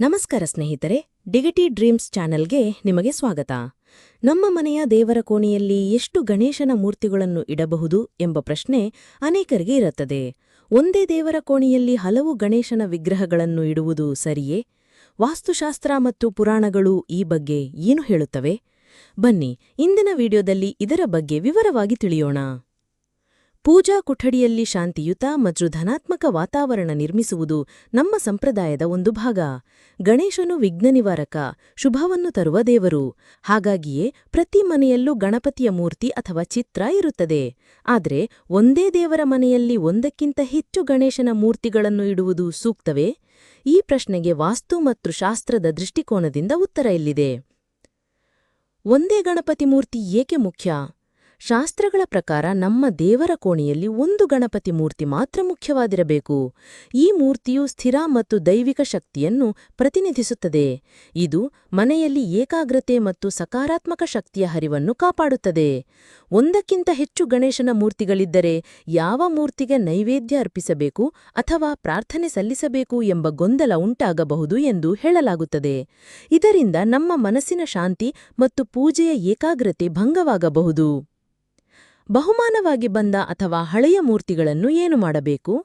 ನಮಸ್ಕಾರ ಸ್ನೇಹಿತರೆ, ಡಿಗಿಟಿ ಡ್ರೀಮ್ಸ್ ಚಾನೆಲ್ಗೆ ನಿಮಗೆ ಸ್ವಾಗತ. ನಮ್ಮ ಮನೆಯ ದೇವರ ಕೋಣೆಯಲ್ಲಿ ಎಷ್ಟು ಗಣೇಶನ ಮೂರ್ತಿಗಳನ್ನು ಇಡಬಹುದು ಎಂಬ ಪ್ರಶ್ನೆ ಅನೇಕರಿಗೆ ಇರುತ್ತದೆ. ಒಂದೇ ದೇವರ ಕೋಣೆಯಲ್ಲಿ ಹಲವು ಗಣೇಶನ ವಿಗ್ರಹಗಳನ್ನು ಇಡುವುದು ಸರಿಯೇ? ವಾಸ್ತುಶಾಸ್ತ್ರ ಮತ್ತು ಪುರಾಣಗಳು ಈ ಬಗ್ಗೆ ಏನು ಹೇಳುತ್ತವೆ? ಬನ್ನಿ, ಇಂದಿನ ವಿಡಿಯೋದಲ್ಲಿ ಇದರ ಬಗ್ಗೆ ವಿವರವಾಗಿ ತಿಳಿಯೋಣ. ಪೂಜಾ ಕೊಠಡಿಯಲ್ಲಿ ಶಾಂತಿಯುತ ಮತ್ತು ಧನಾತ್ಮಕ ವಾತಾವರಣ ನಿರ್ಮಿಸುವುದು ನಮ್ಮ ಸಂಪ್ರದಾಯದ ಒಂದು ಭಾಗ. ಗಣೇಶನು ವಿಘ್ನನಿವಾರಕ ಶುಭವನ್ನು ತರುವ ದೇವರು. ಹಾಗಾಗಿಯೇ ಪ್ರತಿ ಮನೆಯಲ್ಲೂ ಗಣಪತಿಯ ಮೂರ್ತಿ ಅಥವಾ ಚಿತ್ರ ಇರುತ್ತದೆ. ಆದರೆ ಒಂದೇ ದೇವರ ಮನೆಯಲ್ಲಿ ಒಂದಕ್ಕಿಂತ ಹೆಚ್ಚು ಗಣೇಶನ ಮೂರ್ತಿಗಳನ್ನು ಇಡುವುದು ಸೂಕ್ತವೇ? ಈ ಪ್ರಶ್ನೆಗೆ ವಾಸ್ತು ಮತ್ತು ಶಾಸ್ತ್ರದ ದೃಷ್ಟಿಕೋನದಿಂದ ಉತ್ತರ ಇಲ್ಲಿದೆ. ಒಂದೇ ಗಣಪತಿ ಮೂರ್ತಿ ಏಕೆ ಮುಖ್ಯ? ಶಾಸ್ತ್ರಗಳ ಪ್ರಕಾರ ನಮ್ಮ ದೇವರ ಕೋಣೆಯಲ್ಲಿ ಒಂದು ಗಣಪತಿ ಮೂರ್ತಿ ಮಾತ್ರ ಮುಖ್ಯವಾಗಿರಬೇಕು. ಈ ಮೂರ್ತಿಯು ಸ್ಥಿರ ಮತ್ತು ದೈವಿಕ ಶಕ್ತಿಯನ್ನು ಪ್ರತಿನಿಧಿಸುತ್ತದೆ. ಇದು ಮನೆಯಲ್ಲಿ ಏಕಾಗ್ರತೆ ಮತ್ತು ಸಕಾರಾತ್ಮಕ ಶಕ್ತಿಯ ಹರಿವನ್ನು ಕಾಪಾಡುತ್ತದೆ. ಒಂದಕ್ಕಿಂತ ಹೆಚ್ಚು ಗಣೇಶನ ಮೂರ್ತಿಗಳಿದ್ದರೆ ಯಾವ ಮೂರ್ತಿಗೆ ನೈವೇದ್ಯ ಅರ್ಪಿಸಬೇಕು ಅಥವಾ ಪ್ರಾರ್ಥನೆ ಸಲ್ಲಿಸಬೇಕು ಎಂಬ ಗೊಂದಲ ಉಂಟಾಗಬಹುದು ಎಂದು ಹೇಳಲಾಗುತ್ತದೆ. ಇದರಿಂದ ನಮ್ಮ ಮನಸ್ಸಿನ ಶಾಂತಿ ಮತ್ತು ಪೂಜೆಯ ಏಕಾಗ್ರತೆ ಭಂಗವಾಗಬಹುದು. ಬಹುಮಾನವಾಗಿ ಬಂದ ಅಥವಾ ಹಳೆಯ ಮೂರ್ತಿಗಳನ್ನು ಏನು ಮಾಡಬೇಕು?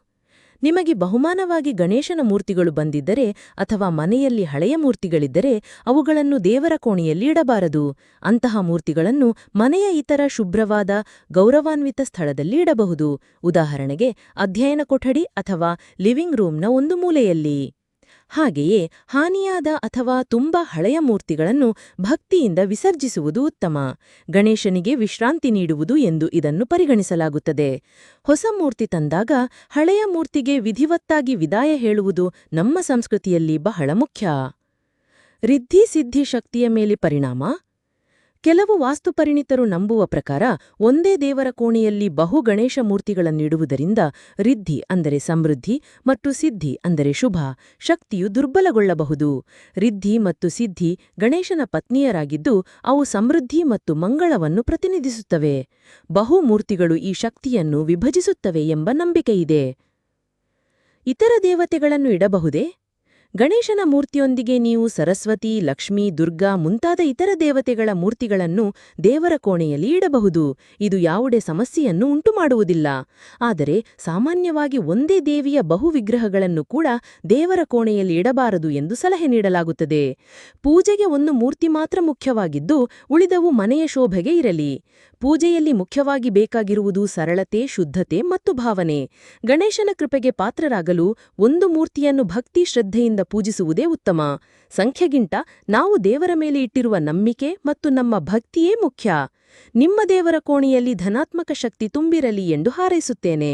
ನಿಮಗೆ ಬಹುಮಾನವಾಗಿ ಗಣೇಶನ ಮೂರ್ತಿಗಳು ಬಂದಿದ್ದರೆ ಅಥವಾ ಮನೆಯಲ್ಲಿ ಹಳೆಯ ಮೂರ್ತಿಗಳಿದ್ದರೆ ಅವುಗಳನ್ನು ದೇವರ ಕೋಣೆಯಲ್ಲಿ ಇಡಬಾರದು. ಅಂತಹ ಮೂರ್ತಿಗಳನ್ನು ಮನೆಯ ಇತರ ಶುಭ್ರವಾದ, ಗೌರವಾನ್ವಿತ ಸ್ಥಳದಲ್ಲಿ ಇಡಬಹುದು. ಉದಾಹರಣೆಗೆ, ಅಧ್ಯಯನ ಕೊಠಡಿ ಅಥವಾ ಲಿವಿಂಗ್ ರೂಮ್ನ ಒಂದು ಮೂಲೆಯಲ್ಲಿ. ಹಾಗೆಯೇ ಹಾನಿಯಾದ ಅಥವಾ ತುಂಬಾ ಹಳೆಯ ಮೂರ್ತಿಗಳನ್ನು ಭಕ್ತಿಯಿಂದ ವಿಸರ್ಜಿಸುವುದು ಉತ್ತಮ. ಗಣೇಶನಿಗೆ ವಿಶ್ರಾಂತಿ ನೀಡುವುದು ಎಂದು ಇದನ್ನು ಪರಿಗಣಿಸಲಾಗುತ್ತದೆ. ಹೊಸ ಮೂರ್ತಿ ತಂದಾಗ ಹಳೆಯ ಮೂರ್ತಿಗೆ ವಿಧಿವತ್ತಾಗಿ ವಿದಾಯ ಹೇಳುವುದು ನಮ್ಮ ಸಂಸ್ಕೃತಿಯಲ್ಲಿ ಬಹಳ ಮುಖ್ಯ. ರಿದ್ಧಿ ಸಿದ್ಧಿ ಶಕ್ತಿಯ ಮೇಲೆ ಪರಿಣಾಮ ಕೆಲವು ವಾಸ್ತುಪರಿಣಿತರು ನಂಬುವ ಪ್ರಕಾರ, ಒಂದೇ ದೇವರ ಕೋಣೆಯಲ್ಲಿ ಬಹು ಗಣೇಶ ಮೂರ್ತಿಗಳನ್ನಿಡುವುದರಿಂದ ರಿದ್ಧಿ ಅಂದರೆ ಸಮೃದ್ಧಿ ಮತ್ತು ಸಿದ್ಧಿ ಅಂದರೆ ಶುಭ ಶಕ್ತಿಯು ದುರ್ಬಲಗೊಳ್ಳಬಹುದು. ರಿದ್ಧಿ ಮತ್ತು ಸಿದ್ಧಿ ಗಣೇಶನ ಪತ್ನಿಯರಾಗಿದ್ದು, ಅವು ಸಮೃದ್ಧಿ ಮತ್ತು ಮಂಗಳವನ್ನು ಪ್ರತಿನಿಧಿಸುತ್ತವೆ. ಬಹು ಮೂರ್ತಿಗಳು ಈ ಶಕ್ತಿಯನ್ನು ವಿಭಜಿಸುತ್ತವೆ ಎಂಬ ನಂಬಿಕೆಯಿದೆ. ಇತರ ದೇವತೆಗಳನ್ನು ಇಡಬಹುದೇ? ಗಣೇಶನ ಮೂರ್ತಿಯೊಂದಿಗೆ ನೀವು ಸರಸ್ವತಿ, ಲಕ್ಷ್ಮಿ, ದುರ್ಗಾ ಮುಂತಾದ ಇತರ ದೇವತೆಗಳ ಮೂರ್ತಿಗಳನ್ನು ದೇವರ ಕೋಣೆಯಲ್ಲಿ ಇಡಬಹುದು. ಇದು ಯಾವುದೇ ಸಮಸ್ಯೆಯನ್ನು ಉಂಟುಮಾಡುವುದಿಲ್ಲ. ಆದರೆ ಸಾಮಾನ್ಯವಾಗಿ ಒಂದೇ ದೇವಿಯ ಬಹು ವಿಗ್ರಹಗಳನ್ನು ಕೂಡ ದೇವರ ಕೋಣೆಯಲ್ಲಿ ಇಡಬಾರದು ಎಂದು ಸಲಹೆ ನೀಡಲಾಗುತ್ತದೆ. ಪೂಜೆಗೆ ಒಂದು ಮೂರ್ತಿ ಮಾತ್ರ ಮುಖ್ಯವಾಗಿದ್ದು, ಉಳಿದವು ಮನೆಯ ಶೋಭೆಗೆ ಇರಲಿ. ಪೂಜೆಯಲ್ಲಿ ಮುಖ್ಯವಾಗಿ ಬೇಕಾಗಿರುವುದು ಸರಳತೆ, ಶುದ್ಧತೆ ಮತ್ತು ಭಾವನೆ. ಗಣೇಶನ ಕೃಪೆಗೆ ಪಾತ್ರರಾಗಲು ಒಂದು ಮೂರ್ತಿಯನ್ನು ಭಕ್ತಿ, ಶ್ರದ್ಧೆಯಿಂದ ಪೂಜಿಸುವುದೇ ಉತ್ತಮ. ಸಂಖ್ಯೆಗಿಂತ ನಾವು ದೇವರ ಮೇಲೆ ಇಟ್ಟಿರುವ ನಂಬಿಕೆ ಮತ್ತು ನಮ್ಮ ಭಕ್ತಿಯೇ ಮುಖ್ಯ. ನಿಮ್ಮ ದೇವರ ಕೋಣೆಯಲ್ಲಿ ಧನಾತ್ಮಕ ಶಕ್ತಿ ತುಂಬಿರಲಿ ಎಂದು ಹಾರೈಸುತ್ತೇನೆ.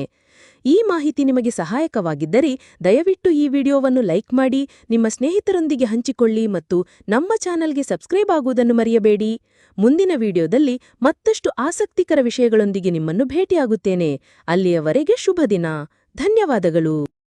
ಈ ಮಾಹಿತಿ ನಿಮಗೆ ಸಹಾಯಕವಾಗಿದ್ದರೆ ದಯವಿಟ್ಟು ಈ ವಿಡಿಯೋವನ್ನು ಲೈಕ್ ಮಾಡಿ, ನಿಮ್ಮ ಸ್ನೇಹಿತರೊಂದಿಗೆ ಹಂಚಿಕೊಳ್ಳಿ ಮತ್ತು ನಮ್ಮ ಚಾನಲ್ಗೆ ಸಬ್ಸ್ಕ್ರೈಬ್ ಆಗುವುದನ್ನು ಮರೆಯಬೇಡಿ. ಮುಂದಿನ ವಿಡಿಯೋದಲ್ಲಿ ಮತ್ತಷ್ಟು ಆಸಕ್ತಿಕರ ವಿಷಯಗಳೊಂದಿಗೆ ನಿಮ್ಮನ್ನು ಭೇಟಿಯಾಗುತ್ತೇನೆ. ಅಲ್ಲಿಯವರೆಗೆ ಶುಭ ದಿನ ಧನ್ಯವಾದಗಳು.